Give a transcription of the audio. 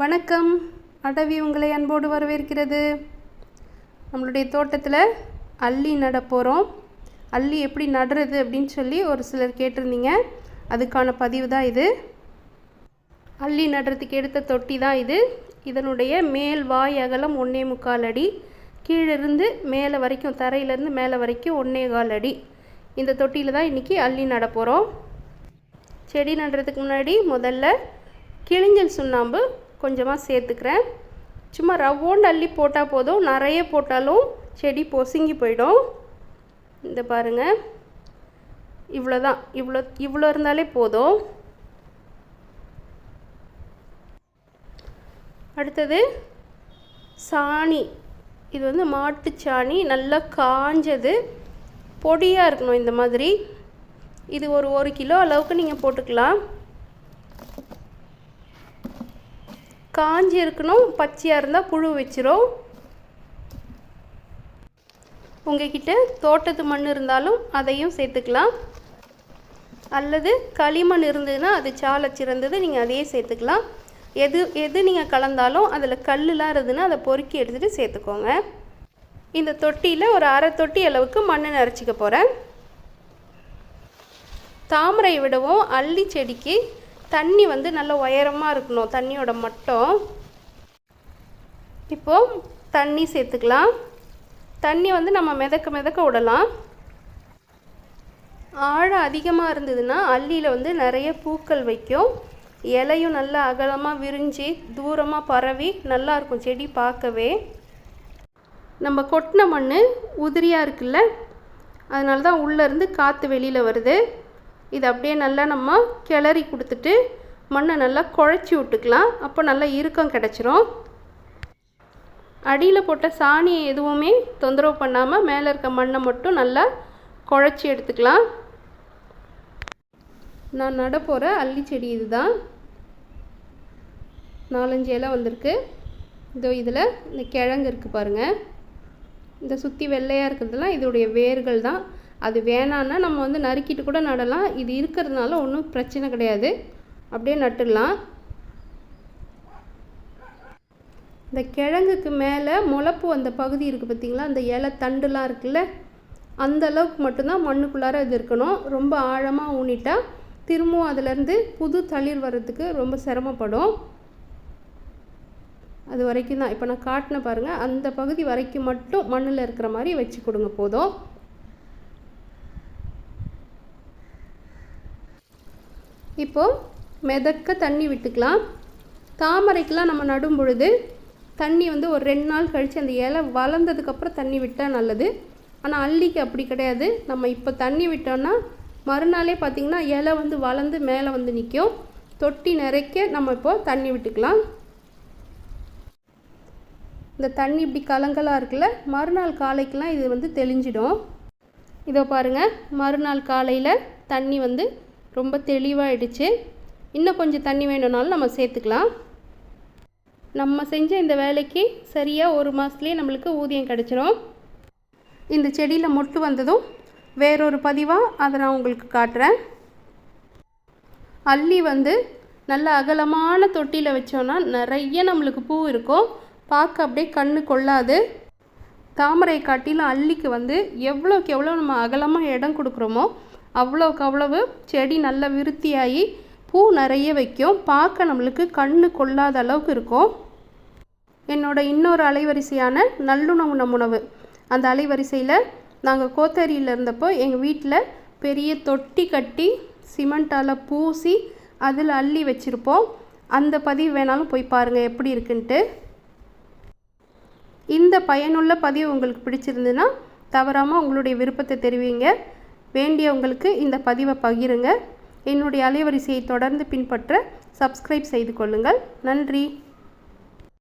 வணக்கம். அடவி உங்களை அன்போடு வரவேற்கிறது. நம்மளுடைய தோட்டத்தில் அள்ளி நட போகிறோம் அள்ளி எப்படி நடுறது அப்படின்னு சொல்லி ஒரு சிலர் கேட்டிருந்தீங்க. அதுக்கான பதிவு தான் இது. அள்ளி நடுறதுக்கு எடுத்த தொட்டி தான் இது. இதனுடைய மேல் வாய் அகலம் ஒன்றே முக்கால் அடி. கீழிருந்து மேலே வரைக்கும் தரையிலேருந்து மேலே வரைக்கும் ஒன்றே கால் அடி. இந்த தொட்டியில் தான் இன்றைக்கி அள்ளி நட போகிறோம் செடி நடுறதுக்கு முன்னாடி முதல்ல கிழிஞ்சல் சுண்ணாம்பு கொஞ்சமாக சேர்த்துக்கிறேன். சும்மா ரவ்வோண்டு அள்ளி போட்டால் போதும். நிறைய போட்டாலும் செடி பொசுங்கி போயிடும். இந்த பாருங்கள் இவ்வளோ தான் இவ்வளோ இவ்வளோ இருந்தாலே போதும். அடுத்தது சாணி. இது வந்து மாட்டுச்சாணி நல்லா காஞ்சது. பொடியாக இருக்கணும் இந்த மாதிரி. இது ஒரு ஒரு கிலோ அளவுக்கு நீங்கள் போட்டுக்கலாம். காஞ்சி இருக்கணும் பச்சையாக இருந்தால் புழு வச்சிரும். உங்ககிட்ட தோட்டத்து மண் இருந்தாலும் அதையும் சேர்த்துக்கலாம். அல்லது களிமண் இருந்ததுன்னா அது சாலை சிறந்தது நீங்கள் அதையே சேர்த்துக்கலாம். எது எது நீங்கள் கலந்தாலும் அதில் கல்லுலாம் இருந்ததுன்னா அதை பொறுக்கி எடுத்துகிட்டு சேர்த்துக்கோங்க. இந்த தொட்டியில் ஒரு அரை தொட்டி அளவுக்கு மண் நிறச்சிக்க போகிறேன் தாமரை விடவும் அல்லி செடிக்கு தண்ணி வந்து நல்ல உயரமாக இருக்கணும் தண்ணியோட மட்டம். இப்போது தண்ணி சேர்த்துக்கலாம். தண்ணி வந்து நம்ம மிதக்க மிதக்க விடலாம். ஆழம் அதிகமாக இருந்ததுன்னா அள்ளியில் வந்து நிறைய பூக்கள் வைக்கும். இலையும் நல்லா அகலமாக விரிஞ்சு தூரமாக பரவி நல்லா இருக்கும் செடி பார்க்கவே. நம்ம கொட்டின மண் உதிரியாக இருக்குல்ல? அதனால தான் உள்ளேருந்து காற்று வெளியில் வருது. இது அப்படியே நல்லா நம்ம கிளறி கொடுத்துட்டு மண்ணை நல்லா குழச்சி விட்டுக்கலாம். அப்போ நல்லா இறுக்கம் கிடச்சிரும். அடியில் போட்ட சாணியை எதுவுமே தொந்தரவு பண்ணாமல் மேலே இருக்க மண்ணை மட்டும் நல்லா குழச்சி எடுத்துக்கலாம். நான் நட போகிற அல்லி செடி இதுதான். நாலஞ்சு இலை வந்திருக்கு. இதோ இதில் இந்த கிழங்கு இருக்குது பாருங்கள் இந்த சுற்றி வெள்ளையாக இருக்கிறதுலாம் இதோடைய வேர்கள் தான் அது வேணான்னா நம்ம வந்து நறுக்கிட்டு கூட நடலாம். இது இருக்கிறதுனால ஒன்றும் பிரச்சனை கிடையாது. அப்படியே நட்டுடலாம். இந்த கிழங்குக்கு மேலே முளப்பு வந்த பகுதி இருக்குது பார்த்திங்களா அந்த இலை தண்டுலாம் இருக்குல்ல? அந்த அளவுக்கு மட்டும்தான் மண்ணுக்குள்ளார இது இருக்கணும். ரொம்ப ஆழமாக ஊனிட்டா திரும்பவும் அதுலேருந்து புது தளிர் வர்றதுக்கு ரொம்ப சிரமப்படும். அது வரைக்கும் தான். இப்போ நான் காட்டின பாருங்கள் அந்த பகுதி வரைக்கும் மட்டும் மண்ணில் இருக்கிற மாதிரி வச்சு கொடுங்க போதும். இப்போது மிதக்க தண்ணி விட்டுக்கலாம். தாமரைக்கெலாம் நம்ம நடும் பொழுது தண்ணி வந்து ஒரு ரெண்டு நாள் கழித்து அந்த இலை வளர்ந்ததுக்கப்புறம் தண்ணி விட்டால் நல்லது. ஆனால் அள்ளிக்கு அப்படி கிடையாது. நம்ம இப்போ தண்ணி விட்டோம்னா மறுநாளே பார்த்திங்கன்னா இலை வந்து வளர்ந்து மேலே வந்து நிற்கும். தொட்டி நிறைக்க நம்ம இப்போது தண்ணி விட்டுக்கலாம். இந்த தண்ணி இப்படி கலங்கலாக இருக்குல்ல மறுநாள் காலைக்கெலாம் இது வந்து தெளிஞ்சிடும். இதோ பாருங்கள் மறுநாள் காலையில் தண்ணி வந்து ரொம்ப தெளிவாகிடுச்சு இன்னும் கொஞ்சம் தண்ணி வேணும்னாலும் நம்ம சேர்த்துக்கலாம். நம்ம செஞ்ச இந்த வேலைக்கு சரியாக ஒரு மாதத்துலேயே நம்மளுக்கு ஊதியம் கிடச்சிரும். இந்த செடியில் மொட்டு வந்ததும் வேறொரு பதிவாக அதை நான் உங்களுக்கு காட்டுறேன். அள்ளி வந்து நல்ல அகலமான தொட்டியில் வச்சோன்னா நிறைய நம்மளுக்கு பூ இருக்கும். பார்க்க அப்படியே கண்ணு கொள்ளாது. தாமரை காட்டிலும் அள்ளிக்கு வந்து எவ்வளோக்கு எவ்வளோ நம்ம அகலமாக இடம் கொடுக்குறோமோ அவ்வளோக்கு அவ்வளவு செடி நல்லா விருத்தியாகி பூ நிறைய வைக்கும். பார்க்க நம்மளுக்கு கண்ணு கொள்ளாத அளவுக்கு இருக்கும். என்னோட இன்னொரு அலைவரிசையான நல்லுணவு நம் அந்த அலைவரிசையில் நாங்கள் கோத்தரியில் இருந்தப்போ எங்கள் வீட்டில் பெரிய தொட்டி கட்டி சிமெண்ட்டால் பூசி அதில் அள்ளி வச்சுருப்போம். அந்த பதிவு வேணாலும் போய் பாருங்கள் எப்படி இருக்குன்ட்டு. இந்த பயனுள்ள பதிவு உங்களுக்கு பிடிச்சிருந்துன்னா தவறாமல் உங்களுடைய விருப்பத்தை தெரிவிங்க. வேண்டியவங்களுக்கு இந்த பதிவை பகிருங்க. என்னுடைய அலைவரிசையை தொடர்ந்து பின்பற்ற சப்ஸ்கிரைப் செய்து கொள்ளுங்கள். நன்றி.